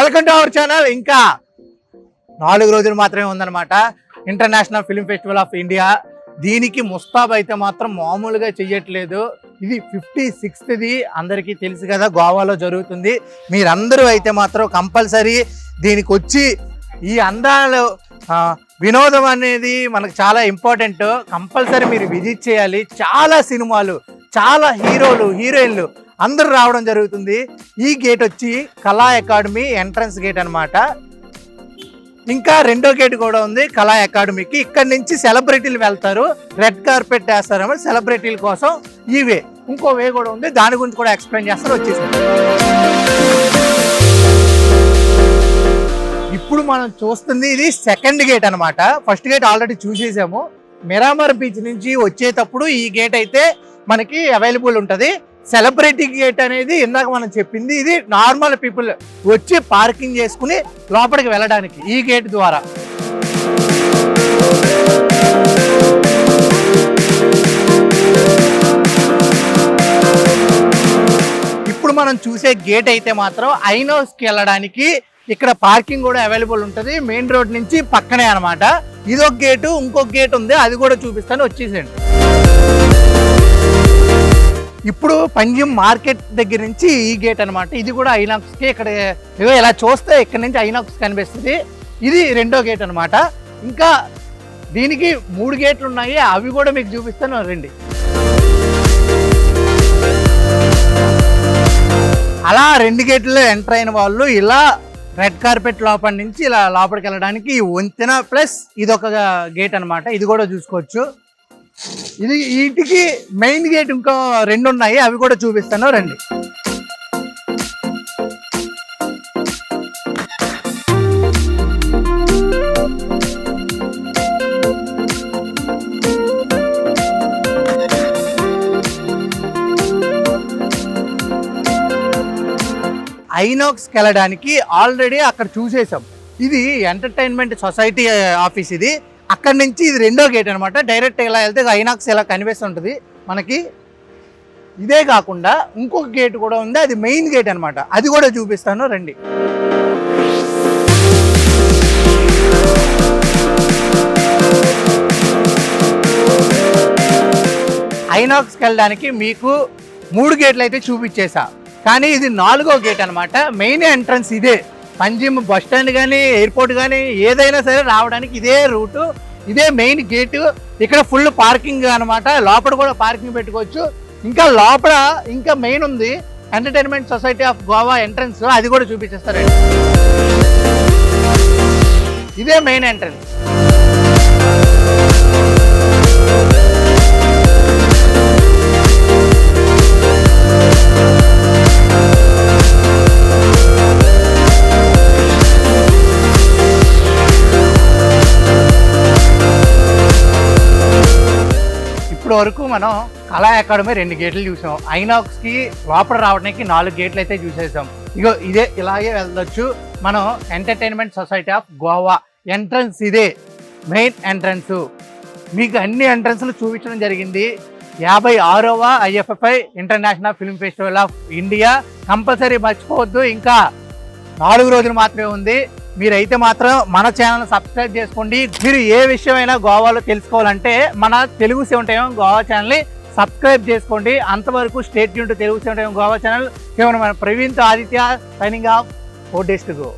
Welcome to our channel. ఇంకా నాలుగు రోజులు మాత్రమే ఉందన్నమాట. International film festival of India. దీనికి ముస్తాబ్ అయితే మాత్రం మామూలుగా చెయ్యట్లేదు. ఇది ఫిఫ్టీ సిక్స్త్ది అందరికీ తెలుసు కదా గోవాలో జరుగుతుంది. మీరందరూ అయితే మాత్రం కంపల్సరీ దీనికి వచ్చి ఈ అందాలు వినోదం అనేది మనకు చాలా ఇంపార్టెంట్. కంపల్సరీ మీరు విజిట్ చేయాలి. చాలా సినిమాలు చాలా హీరోలు హీరోయిన్లు అందరూ రావడం జరుగుతుంది. ఈ గేట్ వచ్చి కళా అకాడమీ ఎంట్రన్స్ గేట్ అనమాట ఇంకా రెండో గేట్ కూడా ఉంది కళా అకాడమీకి. ఇక్కడ నుంచి సెలబ్రిటీలు వెళ్తారు. రెడ్ కార్పెట్ వేస్తారు సెలబ్రిటీల కోసం. ఈ వే ఇంకో వే కూడా ఉంది. దాని గురించి కూడా ఎక్స్ప్లెయిన్ చేస్తారు వచ్చేసి ఇప్పుడు మనం చూస్తుంది ఇది సెకండ్ గేట్ అనమాట ఫస్ట్ గేట్ ఆల్రెడీ చూసేసాము. మిరామర్ బీచ్ నుంచి వచ్చేటప్పుడు ఈ గేట్ అయితే మనకి అవైలబుల్ ఉంటుంది. సెలబ్రిటీ గేట్ అనేది ఇందాక మనం చెప్పింది ఇది నార్మల్ పీపుల్ వచ్చి పార్కింగ్ చేసుకుని లోపలికి వెళ్ళడానికి ఈ గేట్ ద్వారా. ఇప్పుడు మనం చూసే గేట్ అయితే మాత్రం ఐనోస్కి వెళ్ళడానికి ఇక్కడ పార్కింగ్ కూడా అవైలబుల్ ఉంటుంది. మెయిన్ రోడ్ నుంచి పక్కనే అనమాట ఇదొక గేటు ఇంకొక గేట్ ఉంది. అది కూడా చూపిస్తాను. వచ్చేసేయండి. ఇప్పుడు పంజిమ్ మార్కెట్ దగ్గర నుంచి ఈ గేట్ అన్నమాట. ఇది కూడా ఐనాక్స్కి ఇక్కడ ఏదో ఇలా చూస్తే ఇక్కడ నుంచి ఐనాక్స్ కనిపిస్తుంది. ఇది రెండో గేట్ అన్నమాట. ఇంకా దీనికి మూడు గేట్లు ఉన్నాయి. అవి కూడా మీకు చూపిస్తాను రండి. అలా రెండు గేట్లు ఎంటర్ అయిన వాళ్ళు ఇలా రెడ్ కార్పెట్ లోపల నుంచి ఇలా లోపలికి వెళ్ళడానికి వంతెన ప్లస్ ఇది ఒక గేట్ అన్నమాట. ఇది కూడా చూసుకోవచ్చు. ఇది వీటికి మెయిన్ గేట్ ఇంకో రెండు ఉన్నాయి అవి కూడా చూపిస్తాను రండి. ఐనాక్స్కి వెళ్ళడానికి ఆల్రెడీ అక్కడ చూసేసాం ఇది ఎంటర్టైన్మెంట్ సొసైటీ ఆఫీస్ ఇది. అక్కడ నుంచి ఇది రెండో గేట్ అనమాట డైరెక్ట్ ఇలా వెళ్తే ఐనాక్స్ ఇలా కనిపిస్తుంటుంది మనకి. ఇదే కాకుండా ఇంకొక గేట్ కూడా ఉంది. అది మెయిన్ గేట్ అనమాట అది కూడా చూపిస్తాను రండి. ఐనాక్స్కి వెళ్ళడానికి మీకు మూడు గేట్లు అయితే చూపించేసా. కానీ ఇది నాలుగో గేట్ అన్నమాట. మెయిన్ ఎంట్రన్స్ ఇదే. పంజిమ్ బస్ స్టాండ్ కానీ ఎయిర్పోర్ట్ కానీ ఏదైనా సరే రావడానికి ఇదే రూటు ఇదే మెయిన్ గేటు. ఇక్కడ ఫుల్ పార్కింగ్ అన్నమాట. లోపల కూడా పార్కింగ్ పెట్టుకోవచ్చు. ఇంకా లోపల ఇంకా మెయిన్ ఉంది. Entertainment society of Goa entrance. అది కూడా చూపించేస్తారండి. ఇదే మెయిన్ ఎంట్రన్స్. ఇప్పటి వరకు మనం కళా అకాడమీ రెండు గేట్లు చూసాం. ఐనాక్స్కి లోపల రావడానికి నాలుగు గేట్లు అయితే చూసేసాం. ఇగో ఇదే ఇలాగే వెళ్ళొచ్చు. మనం entertainment society of Goa entrance ఇదే మెయిన్ ఎంట్రన్స్. మీకు అన్ని ఎంట్రన్స్లు చూపించడం జరిగింది. యాభై ఆరవ IFFI international film festival of India. Compulsory మర్చిపోవద్దు ఇంకా నాలుగు రోజులు మాత్రమే ఉంది. మీరైతే మాత్రం మన ఛానల్ సబ్స్క్రైబ్ చేసుకోండి. మీరు ఏ విషయమైనా గోవాలో తెలుసుకోవాలంటే మన తెలుగు సెవెంటైమ్ గోవా ఛానల్ని సబ్స్క్రైబ్ చేసుకోండి. అంతవరకు స్టేట్ యూనిట్ తెలుగు సెవెంటైమ్ గోవా ఛానల్. కేవలం మన Praveen Aditya signing off. Four days to go.